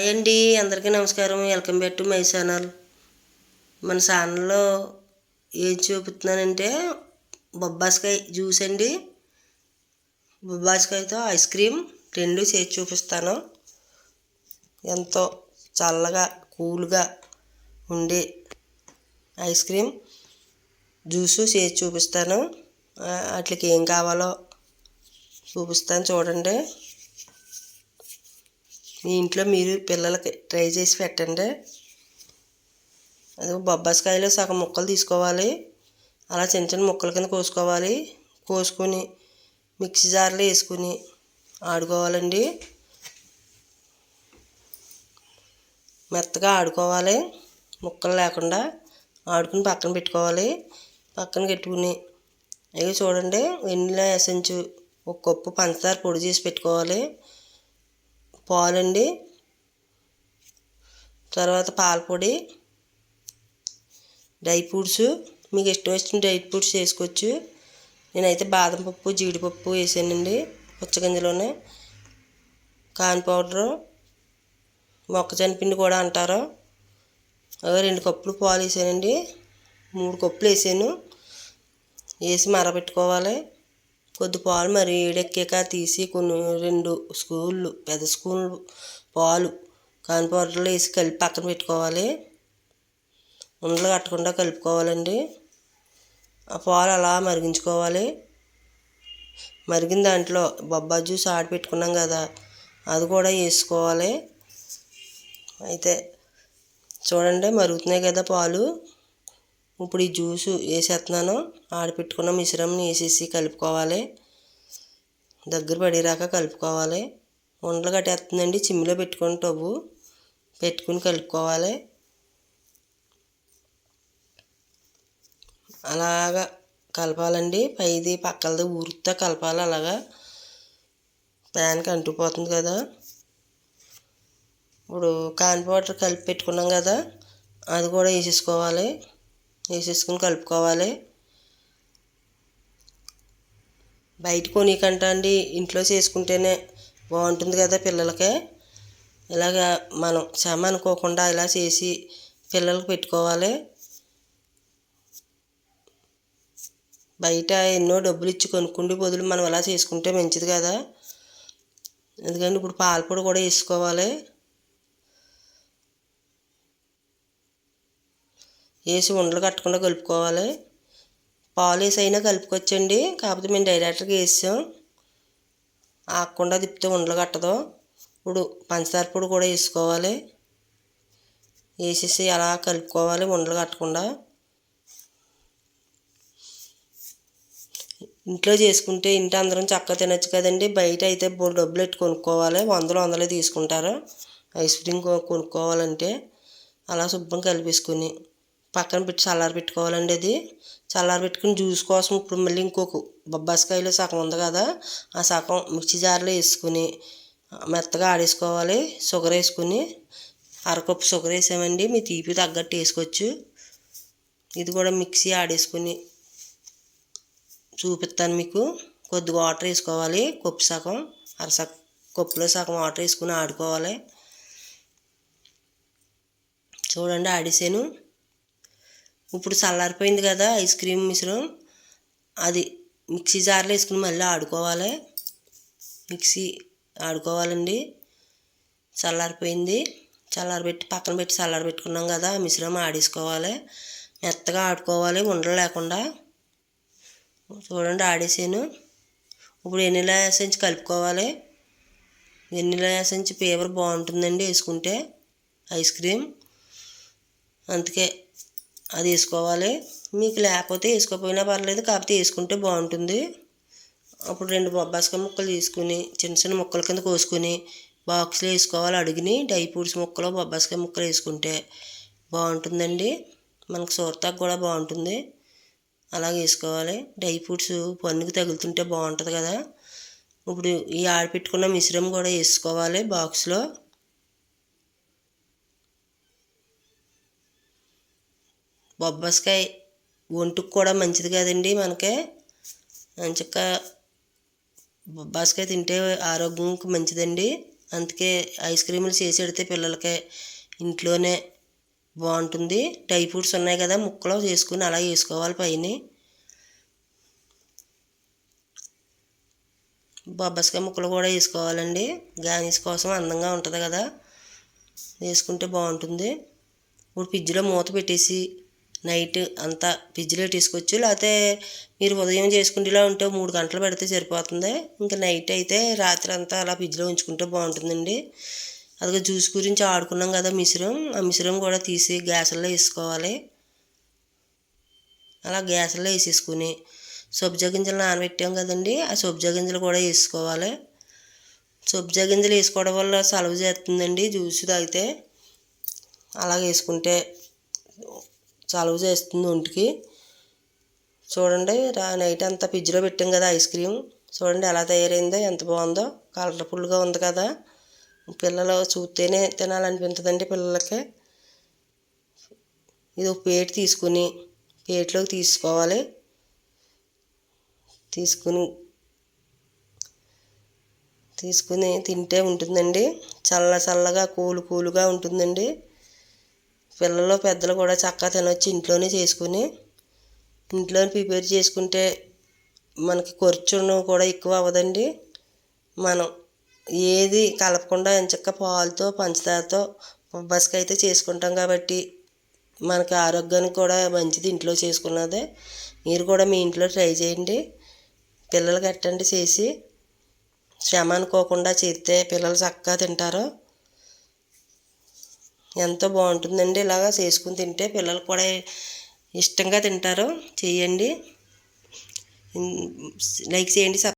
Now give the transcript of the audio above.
Hi అండి అందరికీ నమస్కారం. Welcome back to my channel. మన ఛానల్లో ఏం చూపుతున్నానంటే బొబ్బాస్కాయ జ్యూస్ అండి. బొబ్బాస్కాయతో ఐస్ క్రీమ్ రెండు చేసి చూపిస్తాను. ఎంతో చల్లగా కూల్గా ఉండే ఐస్ క్రీమ్ జ్యూసు చేసి చూపిస్తాను. వాటికి ఏం కావాలో చూపిస్తాను. చూడండి. మీ ఇంట్లో మీరు పిల్లలకి ట్రై చేసి పెట్టండి. అది బొబ్బాసకాయలో సగం ముక్కలు తీసుకోవాలి. అలా చిన్న చిన్న ముక్కల కింద కోసుకోవాలి. కోసుకొని మిక్సీ జార్లో వేసుకుని ఆడుకోవాలండి. మెత్తగా ఆడుకోవాలి. ముక్కలు లేకుండా ఆడుకుని పక్కన పెట్టుకోవాలి. పక్కన పెట్టుకుని అవి చూడండి వెన్నీలా ఎసెన్స్ ఒక కప్పు పంచదార పొడి చేసి పెట్టుకోవాలి. పాలండి. తర్వాత పాలపొడి డ్రై ఫ్రూట్స్. మీకు ఇష్టం వచ్చిన డ్రై ఫ్రూట్స్ వేసుకోవచ్చు. నేనైతే బాదం పప్పు జీడిపప్పు వేసానండి పుచ్చగింజలోనే కాన్ పౌడరు మొక్కజొన్న పిండి కూడా అంటారు. రెండు కప్పులు పాలు వేసానండి. మూడు కప్పులు వేసాను. వేసి మరబెట్టుకోవాలి. కొద్ది పాలు మరి ఏడెక్కాక తీసి కొన్ని రెండు స్పూన్లు పెద్ద స్పూన్లు పాలు కాన్ పౌడర్లో వేసి కలిపి పక్కన పెట్టుకోవాలి. ఉండలు కట్టకుండా కలుపుకోవాలండి. ఆ పాలు అలా మరిగించుకోవాలి. మరిగిన దాంట్లో బొబ్బా జ్యూస్ ఆడిపెట్టుకున్నాం కదా అది కూడా వేసుకోవాలి. అయితే చూడండి మరుగుతున్నాయి కదా పాలు. ఇప్పుడు ఈ జ్యూసు వేసేస్తున్నాను. ఆడపెట్టుకున్న మిశ్రమం వేసేసి కలుపుకోవాలి. దగ్గర పడేరాక కలుపుకోవాలి. ఉండలు కట్టేస్తుందండి. చిమ్మిలో పెట్టుకుని టవ్వు పెట్టుకుని కలుపుకోవాలి. అలాగా కలపాలండి. పైది పక్కలది ఊరుతా కలపాలి. అలాగా ప్యాన్కి అంటుకుపోతుంది కదా. ఇప్పుడు కాన్ పౌడర్ కలిపి పెట్టుకున్నాం కదా. అది కూడా వేసేసుకోవాలి. వేసేసుకుని కలుపుకోవాలి. బయట కొనికంట అండి. ఇంట్లో చేసుకుంటేనే బాగుంటుంది కదా పిల్లలకి. ఇలాగా మనం శ్రమ అనుకోకుండా ఇలా చేసి పిల్లలకు పెట్టుకోవాలి. బయట ఎన్నో డబ్బులు ఇచ్చి కొనుక్కుండి బదులు మనం అలా చేసుకుంటే మంచిది కదా. ఎందుకంటే ఇప్పుడు పాలపొడి కూడా వేసుకోవాలి. వేసి ఉండలు కట్టకుండా కలుపుకోవాలి. పాలు వేసి అయినా కలుపుకొచ్చండి కాకపోతే మేము డైరెక్ట్గా వేసాం. ఆకుండా తిప్పితే ఉండలు కట్టదు. ఇప్పుడు పంచదార పొడి కూడా వేసుకోవాలి. వేసేసి అలా కలుపుకోవాలి ఉండలు కట్టకుండా. ఇంట్లో చేసుకుంటే ఇంటి అందరం చక్కగా తినచ్చు కదండి. బయట అయితే డబ్బులు పెట్టి కొనుక్కోవాలి. వందలు వందలే తీసుకుంటారు. ఐస్ క్రీమ్ కొనుక్కోవాలంటే. అలా శుభ్రం కలిపేసుకుని. పక్కన పెట్టి చల్లారి పెట్టుకోవాలండి అది. చల్లారి పెట్టుకుని జ్యూస్ కోసం ఇప్పుడు మళ్ళీ ఇంకొక బొబ్బాస్కాయలో సగం ఉంది కదా ఆ సగం మిక్సీ జార్లో వేసుకుని మెత్తగా ఆడేసుకోవాలి షుగర్ వేసుకుని. అరకప్పు షుగర్ వేసామండి మీ తీపి తగ్గట్టు వేసుకోవచ్చు. ఇది కూడా మిక్సీ ఆడేసుకుని చూపిస్తాను మీకు. కొద్దిగా వాటర్ వేసుకోవాలి కప్పు సగం అరస కప్పులో సగం వాటర్ వేసుకుని ఆడుకోవాలి. చూడండి ఆడేసాను. ఇప్పుడు చల్లారిపోయింది కదా ఐస్ క్రీమ్ మిశ్రమం. అది మిక్సీ జార్లో వేసుకుని మళ్ళీ ఆడుకోవాలి. మిక్సీ ఆడుకోవాలండి. చల్లారిపోయింది. చల్లారబెట్టి పక్కన పెట్టి చల్లారబెట్టుకున్నాం కదా మిశ్రమం ఆడేసుకోవాలి. మెత్తగా ఆడుకోవాలి ఉండలు లేకుండా. చూడండి ఆడేసాను. ఇప్పుడు వెనిలా ఎసెన్స్ కలుపుకోవాలి. వెనిలా ఎసెన్స్ ఫీవర్ బాగుంటుందండి వేసుకుంటే ఐస్ క్రీమ్. అందుకే అది వేసుకోవాలి. మీకు లేకపోతే వేసుకోకపోయినా పర్లేదు కాకపోతే వేసుకుంటే బాగుంటుంది. అప్పుడు రెండు బొబ్బాస్కాయ ముక్కలు తీసుకుని చిన్న చిన్న ముక్కల కింద కోసుకుని బాక్స్లో వేసుకోవాలి అడిగిని. డై ఫ్రూట్స్ ముక్కలు బొబ్బాస్కాయ ముక్కలు వేసుకుంటే బాగుంటుందండి. మనకు సూర్తాకు కూడా బాగుంటుంది. అలాగే వేసుకోవాలి. డ్రై ఫ్రూట్స్ పన్నుకు తగులుతుంటే బాగుంటుంది కదా. ఇప్పుడు ఈ ఆడపెట్టుకున్న మిశ్రమం కూడా వేసుకోవాలి బాక్స్లో. బొబ్బాస్కాయ ఒంటికి కూడా మంచిది కదండి మనకి. మంచిగా బొబ్బాస్కాయ తింటే ఆరోగ్యంకి మంచిదండి. అందుకే ఐస్ క్రీములు చేసి పెడితే పిల్లలకి ఇంట్లోనే బాగుంటుంది. డై ఫ్రూట్స్ ఉన్నాయి కదా ముక్కలో చేసుకుని అలా వేసుకోవాలి పైన. బొబ్బస్కాయ ముక్కలు కూడా వేసుకోవాలండి. గానీస్ కోసం అందంగా ఉంటుంది కదా వేసుకుంటే బాగుంటుంది. ఇప్పుడు ఫ్రిడ్జ్లో మూత పెట్టేసి నైట్ అంతా ఫ్రిడ్జ్లో తీసుకొచ్చు. లేకపోతే మీరు ఉదయం చేసుకుంటేలా ఉంటే మూడు గంటలు పెడితే సరిపోతుంది. ఇంకా నైట్ అయితే రాత్రి అంతా అలా ఫ్రిడ్జ్లో ఉంచుకుంటే బాగుంటుందండి. అదిగో జ్యూస్ గురించి ఆడుకున్నాం కదా మిశ్రం ఆ మిశ్రం కూడా తీసి గ్యాసుల్లో వేసుకోవాలి. అలా గ్యాసుల్లో వేసేసుకుని సబ్జా గింజలు నానబెట్టాం కదండి. ఆ సబ్జా గింజలు కూడా వేసుకోవాలి. సబ్జా గింజలు వేసుకోవడం వల్ల సలవ చేస్తుందండి. జ్యూస్ తాగితే అలా వేసుకుంటే చలువ చేస్తుంది ఒంటికి. చూడండి రా నైట్ అంతా ఫ్రిడ్జ్లో పెట్టాం కదా ఐస్ క్రీమ్. చూడండి ఎలా తయారైందో ఎంత బాగుందో. కలర్ఫుల్గా ఉంది కదా. పిల్లలు చూస్తేనే తినాలనిపించదండి పిల్లలకి. ఇది ఒక ప్లేట్ తీసుకుని ప్లేట్లోకి తీసుకోవాలి. తీసుకుని తీసుకుని తింటే ఉంటుందండి. చల్ల చల్లగా కూలు కూలుగా ఉంటుందండి. పిల్లలు పెద్దలు కూడా చక్కగా తినొచ్చు ఇంట్లోనే చేసుకుని ఇంట్లోనే ప్రిపేర్ చేసుకుంటే మనకి ఖర్చును కూడా ఎక్కువ అవ్వదండి. మనం ఏది కలపకుండా ఎంచక్క పాలతో పంచదారతో బస్కి అయితే చేసుకుంటాం కాబట్టి మనకి ఆరోగ్యానికి కూడా మంచిది ఇంట్లో చేసుకున్నదే. మీరు కూడా మీ ఇంట్లో ట్రై చేయండి. పిల్లలకి ఎట్టండి చేసి శ్రమ అనుకోకుండా చేస్తే పిల్లలు చక్కగా తింటారు. ఎంతో బాగుంటుందండి. ఇలాగా చేసుకుని తింటే పిల్లలు కూడా ఇష్టంగా తింటారు. చేయండి. లైక్ చేయండి